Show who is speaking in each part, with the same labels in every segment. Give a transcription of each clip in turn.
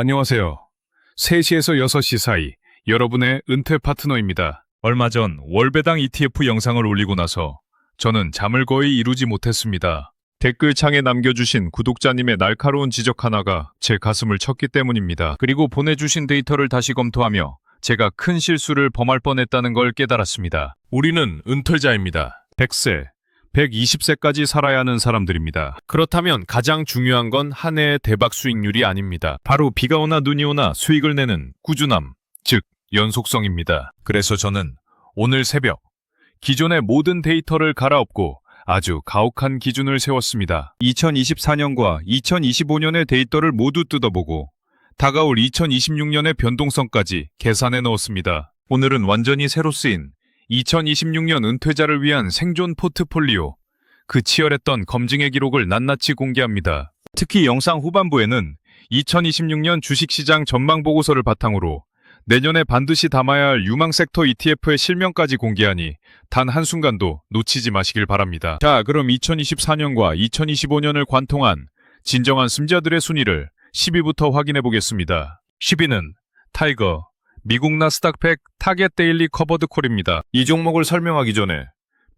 Speaker 1: 안녕하세요. 3시에서 6시 사이 여러분의 은퇴 파트너입니다. 얼마 전 월배당 ETF 영상을 올리고 나서 저는 잠을 거의 이루지 못했습니다. 댓글창에 남겨주신 구독자님의 날카로운 지적 하나가 제 가슴을 쳤기 때문입니다. 그리고 보내주신 데이터를 다시 검토하며 제가 큰 실수를 범할 뻔했다는 걸 깨달았습니다. 우리는 은퇴자입니다. 100세, 120세까지 살아야 하는 사람들입니다. 그렇다면 가장 중요한 건 한 해의 대박 수익률이 아닙니다. 바로 비가 오나 눈이 오나 수익을 내는 꾸준함, 즉 연속성입니다. 그래서 저는 오늘 새벽 기존의 모든 데이터를 갈아엎고 아주 가혹한 기준을 세웠습니다. 2024년과 2025년의 데이터를 모두 뜯어보고 다가올 2026년의 변동성까지 계산해 넣었습니다. 오늘은 완전히 새로 쓰인 2026년 은퇴자를 위한 생존 포트폴리오, 그 치열했던 검증의 기록을 낱낱이 공개합니다. 특히 영상 후반부에는 2026년 주식시장 전망 보고서를 바탕으로 내년에 반드시 담아야 할 유망 섹터 ETF의 실명까지 공개하니 단 한순간도 놓치지 마시길 바랍니다. 자, 그럼 2024년과 2025년을 관통한 진정한 승자들의 순위를 10위부터 확인해 보겠습니다. 10위는 타이거, 미국 나스닥 100 타겟 데일리 커버드 콜입니다. 이 종목을 설명하기 전에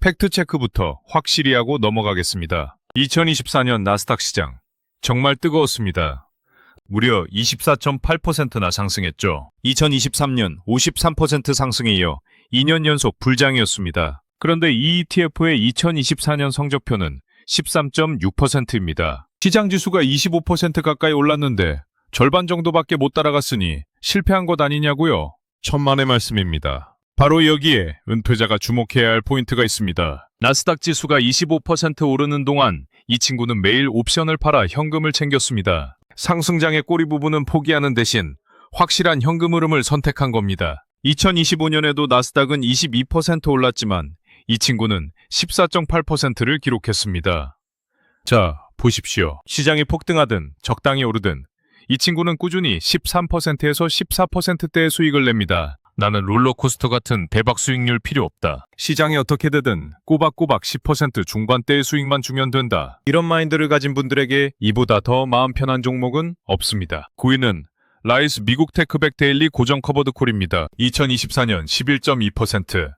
Speaker 1: 팩트 체크부터 확실히 하고 넘어가겠습니다. 2024년 나스닥 시장 정말 뜨거웠습니다. 무려 24.8%나 상승했죠. 2023년 53% 상승에 이어 2년 연속 불장이었습니다. 그런데 이 ETF의 2024년 성적표는 13.6%입니다. 시장 지수가 25% 가까이 올랐는데 절반 정도밖에 못 따라갔으니 실패한 것 아니냐고요? 천만의 말씀입니다. 바로 여기에 은퇴자가 주목해야 할 포인트가 있습니다. 나스닥 지수가 25% 오르는 동안 이 친구는 매일 옵션을 팔아 현금을 챙겼습니다. 상승장의 꼬리 부분은 포기하는 대신 확실한 현금 흐름을 선택한 겁니다. 2025년에도 나스닥은 22% 올랐지만 이 친구는 14.8%를 기록했습니다. 자, 보십시오. 시장이 폭등하든 적당히 오르든 이 친구는 꾸준히 13%에서 14%대의 수익을 냅니다. 나는 롤러코스터 같은 대박 수익률 필요 없다. 시장이 어떻게 되든 꼬박꼬박 10% 중반대의 수익만 주면 된다. 이런 마인드를 가진 분들에게 이보다 더 마음 편한 종목은 없습니다. 9위는 라이스 미국 테크백 데일리 고정 커버드 콜입니다. 2024년 11.2%,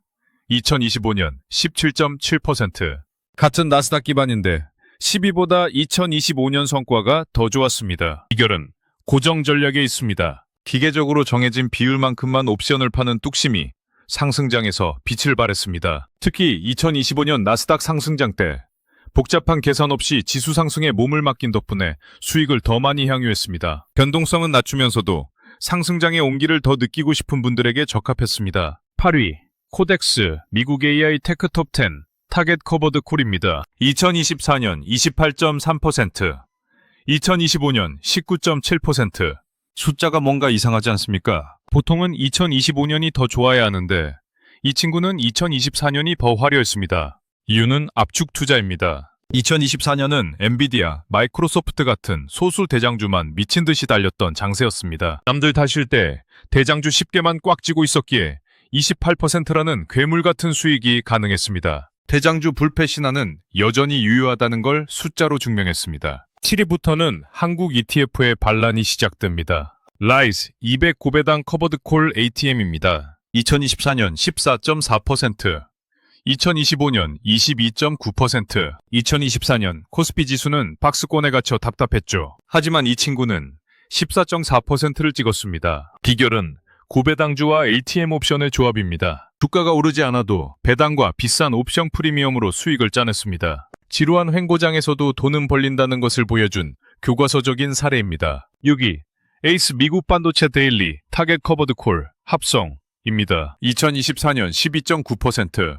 Speaker 1: 2025년 17.7%. 같은 나스닥 기반인데 12보다 2025년 성과가 더 좋았습니다. 비결은 고정 전략에 있습니다. 기계적으로 정해진 비율만큼만 옵션을 파는 뚝심이 상승장에서 빛을 발했습니다. 특히 2025년 나스닥 상승장 때 복잡한 계산 없이 지수 상승에 몸을 맡긴 덕분에 수익을 더 많이 향유했습니다. 변동성은 낮추면서도 상승장의 온기를 더 느끼고 싶은 분들에게 적합했습니다. 8위 코덱스 미국 AI 테크 톱10 타겟 커버드 콜입니다. 2024년 28.3%, 2025년 19.7%. 숫자가 뭔가 이상하지 않습니까? 보통은 2025년이 더 좋아야 하는데 이 친구는 2024년이 더 화려했습니다. 이유는 압축 투자입니다. 2024년은 엔비디아, 마이크로소프트 같은 소수 대장주만 미친 듯이 달렸던 장세였습니다. 남들 다쉴 때 대장주 10개만 꽉 쥐고 있었기에 28%라는 괴물 같은 수익이 가능했습니다. 대장주 불패 신화는 여전히 유효하다는 걸 숫자로 증명했습니다. 7위부터는 한국 ETF의 반란이 시작됩니다. 라이스 200 고배당 커버드 콜 ATM입니다. 2024년 14.4%, 2025년 22.9%, 2024년 코스피 지수는 박스권에 갇혀 답답했죠. 하지만 이 친구는 14.4%를 찍었습니다. 비결은 고배당주와 ATM 옵션의 조합입니다. 주가가 오르지 않아도 배당과 비싼 옵션 프리미엄으로 수익을 짜냈습니다. 지루한 횡고장에서도 돈은 벌린다는 것을 보여준 교과서적인 사례입니다. 6위 에이스 미국 반도체 데일리 타겟 커버드 콜 합성입니다. 2024년 12.9%,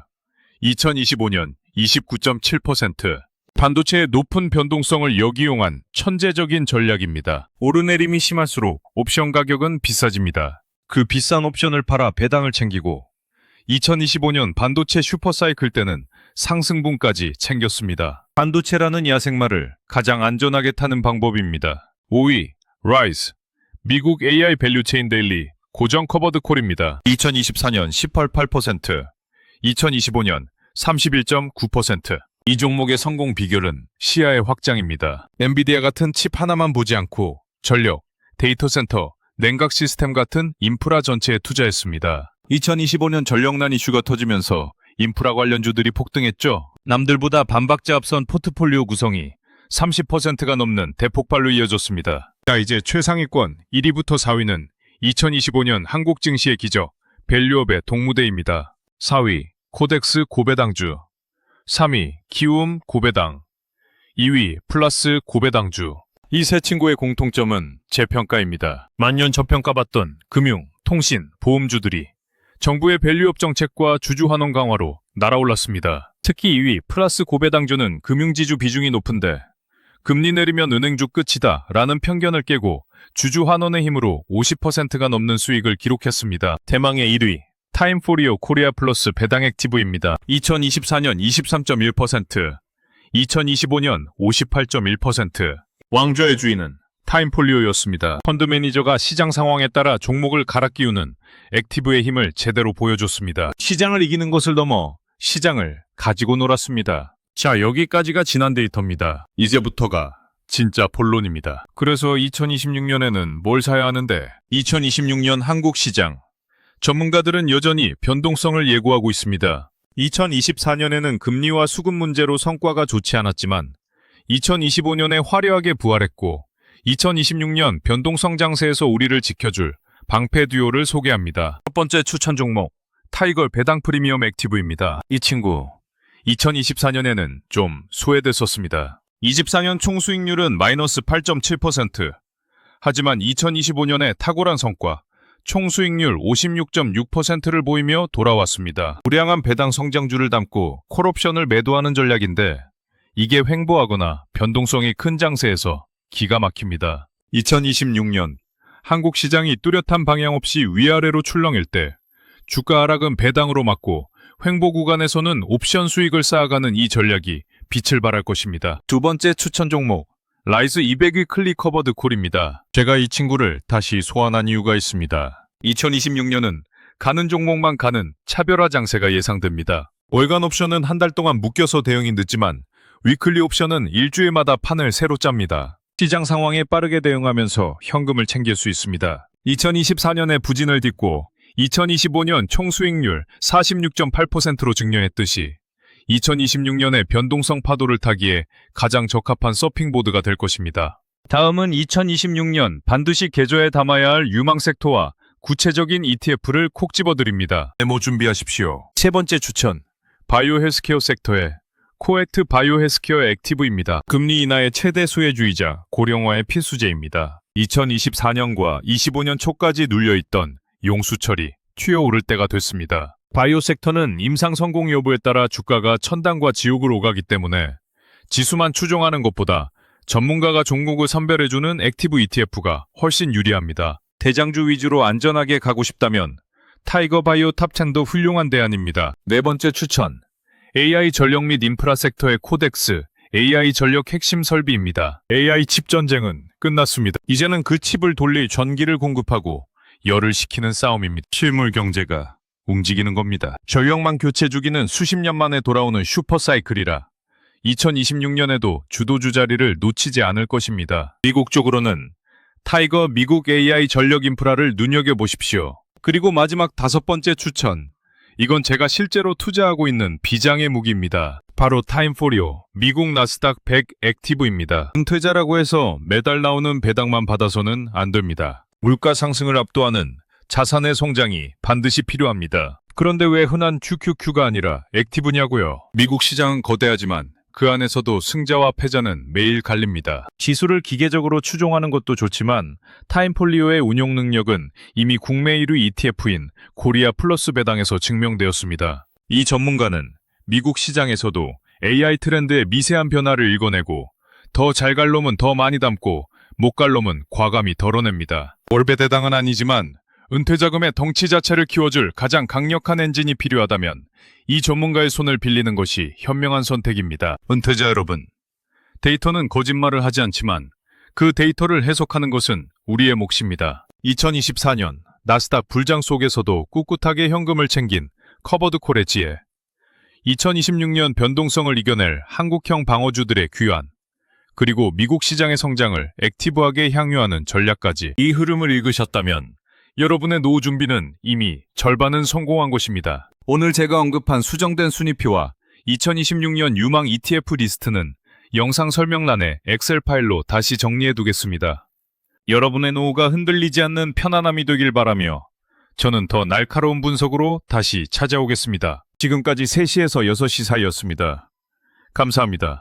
Speaker 1: 2025년 29.7%. 반도체의 높은 변동성을 역이용한 천재적인 전략입니다. 오르내림이 심할수록 옵션 가격은 비싸집니다. 그 비싼 옵션을 팔아 배당을 챙기고 2025년 반도체 슈퍼사이클 때는 상승분까지 챙겼습니다. 반도체라는 야생마를 가장 안전하게 타는 방법입니다. 5위 라이스 미국 AI 밸류체인 데일리 고정 커버드 콜입니다. 2024년 18.8%, 2025년 31.9%. 이 종목의 성공 비결은 시야의 확장입니다. 엔비디아 같은 칩 하나만 보지 않고 전력, 데이터 센터, 냉각 시스템 같은 인프라 전체에 투자했습니다. 2025년 전력난 이슈가 터지면서 인프라 관련주들이 폭등했죠. 남들보다 반박자 앞선 포트폴리오 구성이 30%가 넘는 대폭발로 이어졌습니다. 자, 이제 최상위권 1위부터 4위는 2025년 한국 증시의 기적 밸류업의 동무대입니다. 4위 코덱스 고배당주 3위 키움 고배당 2위 플러스 고배당주 이 세 친구의 공통점은 재평가입니다. 만년 저평가받던 금융, 통신, 보험주들이 정부의 밸류업 정책과 주주 환원 강화로 날아올랐습니다. 특히 2위 플러스 고배당주는 금융지주 비중이 높은데 금리 내리면 은행주 끝이다 라는 편견을 깨고 주주 환원의 힘으로 50%가 넘는 수익을 기록했습니다. 대망의 1위 타임포리오 코리아 플러스 배당 액티브입니다. 2024년 23.1%, 2025년 58.1%. 왕좌의 주인은 타임폴리오였습니다. 펀드 매니저가 시장 상황에 따라 종목을 갈아 끼우는 액티브의 힘을 제대로 보여줬습니다. 시장을 이기는 것을 넘어 시장을 가지고 놀았습니다. 자, 여기까지가 지난 데이터입니다. 이제부터가 진짜 본론입니다. 그래서 2026년에는 뭘 사야 하는데 2026년 한국 시장 전문가들은 여전히 변동성을 예고하고 있습니다. 2024년에는 금리와 수급 문제로 성과가 좋지 않았지만 2025년에 화려하게 부활했고 2026년 변동성 장세에서 우리를 지켜줄 방패 듀오를 소개합니다. 첫 번째 추천 종목 타이거 배당 프리미엄 액티브입니다. 이 친구 2024년에는 좀 소외됐었습니다. 24년 총 수익률은 마이너스 8.7%. 하지만 2025년에 탁월한 성과 총 수익률 56.6%를 보이며 돌아왔습니다. 우량한 배당 성장주를 담고 콜옵션을 매도하는 전략인데 이게 횡보하거나 변동성이 큰 장세에서 기가 막힙니다. 2026년 한국 시장이 뚜렷한 방향 없이 위아래로 출렁일 때 주가 하락은 배당으로 막고 횡보 구간에서는 옵션 수익을 쌓아가는 이 전략이 빛을 발할 것입니다. 두 번째 추천 종목 라이즈 200위 클릭 커버드 콜입니다. 제가 이 친구를 다시 소환한 이유가 있습니다. 2026년은 가는 종목만 가는 차별화 장세가 예상됩니다. 월간 옵션은 한 달 동안 묶여서 대응이 늦지만 위클리 옵션은 일주일마다 판을 새로 짭니다. 시장 상황에 빠르게 대응하면서 현금을 챙길 수 있습니다. 2024년에 부진을 딛고 2025년 총 수익률 46.8%로 증명했듯이 2026년에 변동성 파도를 타기에 가장 적합한 서핑보드가 될 것입니다. 다음은 2026년 반드시 계좌에 담아야 할 유망 섹터와 구체적인 ETF를 콕 집어드립니다. 메모 준비하십시오. 세 번째 추천, 바이오 헬스케어 섹터의 코액트 바이오 헬스케어 액티브입니다. 금리 인하의 최대 수혜주의자 고령화의 필수제입니다. 2024년과 25년 초까지 눌려있던 용수철이 튀어 오를 때가 됐습니다. 바이오 섹터는 임상 성공 여부에 따라 주가가 천당과 지옥을 오가기 때문에 지수만 추종하는 것보다 전문가가 종목을 선별해주는 액티브 ETF가 훨씬 유리합니다. 대장주 위주로 안전하게 가고 싶다면 타이거 바이오 탑10도 훌륭한 대안입니다. 네 번째 추천. AI 전력 및 인프라 섹터의 코덱스, AI 전력 핵심 설비입니다. AI 칩 전쟁은 끝났습니다. 이제는 그 칩을 돌릴 전기를 공급하고 열을 식히는 싸움입니다. 실물 경제가 움직이는 겁니다. 전력망 교체 주기는 수십 년 만에 돌아오는 슈퍼사이클이라 2026년에도 주도주 자리를 놓치지 않을 것입니다. 미국 쪽으로는 타이거 미국 AI 전력 인프라를 눈여겨보십시오. 그리고 마지막 다섯 번째 추천. 이건 제가 실제로 투자하고 있는 비장의 무기입니다. 바로 타임포리오 미국 나스닥 100 액티브입니다. 은퇴자라고 해서 매달 나오는 배당만 받아서는 안 됩니다. 물가 상승을 압도하는 자산의 성장이 반드시 필요합니다. 그런데 왜 흔한 QQQ가 아니라 액티브냐고요? 미국 시장은 거대하지만 그 안에서도 승자와 패자는 매일 갈립니다. 지수를 기계적으로 추종하는 것도 좋지만 타임폴리오의 운용 능력은 이미 국내 1위 ETF인 코리아 플러스 배당에서 증명되었습니다. 이 전문가는 미국 시장에서도 AI 트렌드의 미세한 변화를 읽어내고 더 잘 갈 놈은 더 많이 담고 못 갈 놈은 과감히 덜어냅니다. 월배 대당은 아니지만 은퇴 자금의 덩치 자체를 키워줄 가장 강력한 엔진이 필요하다면 이 전문가의 손을 빌리는 것이 현명한 선택입니다. 은퇴자 여러분, 데이터는 거짓말을 하지 않지만 그 데이터를 해석하는 것은 우리의 몫입니다. 2024년 나스닥 불장 속에서도 꿋꿋하게 현금을 챙긴 커버드 콜의 지혜. 2026년 변동성을 이겨낼 한국형 방어주들의 귀환. 그리고 미국 시장의 성장을 액티브하게 향유하는 전략까지 이 흐름을 읽으셨다면 여러분의 노후 준비는 이미 절반은 성공한 것입니다. 오늘 제가 언급한 수정된 순위표와 2026년 유망 ETF 리스트는 영상 설명란에 엑셀 파일로 다시 정리해 두겠습니다. 여러분의 노후가 흔들리지 않는 편안함이 되길 바라며 저는 더 날카로운 분석으로 다시 찾아오겠습니다. 지금까지 3시에서 6시 사이였습니다. 감사합니다.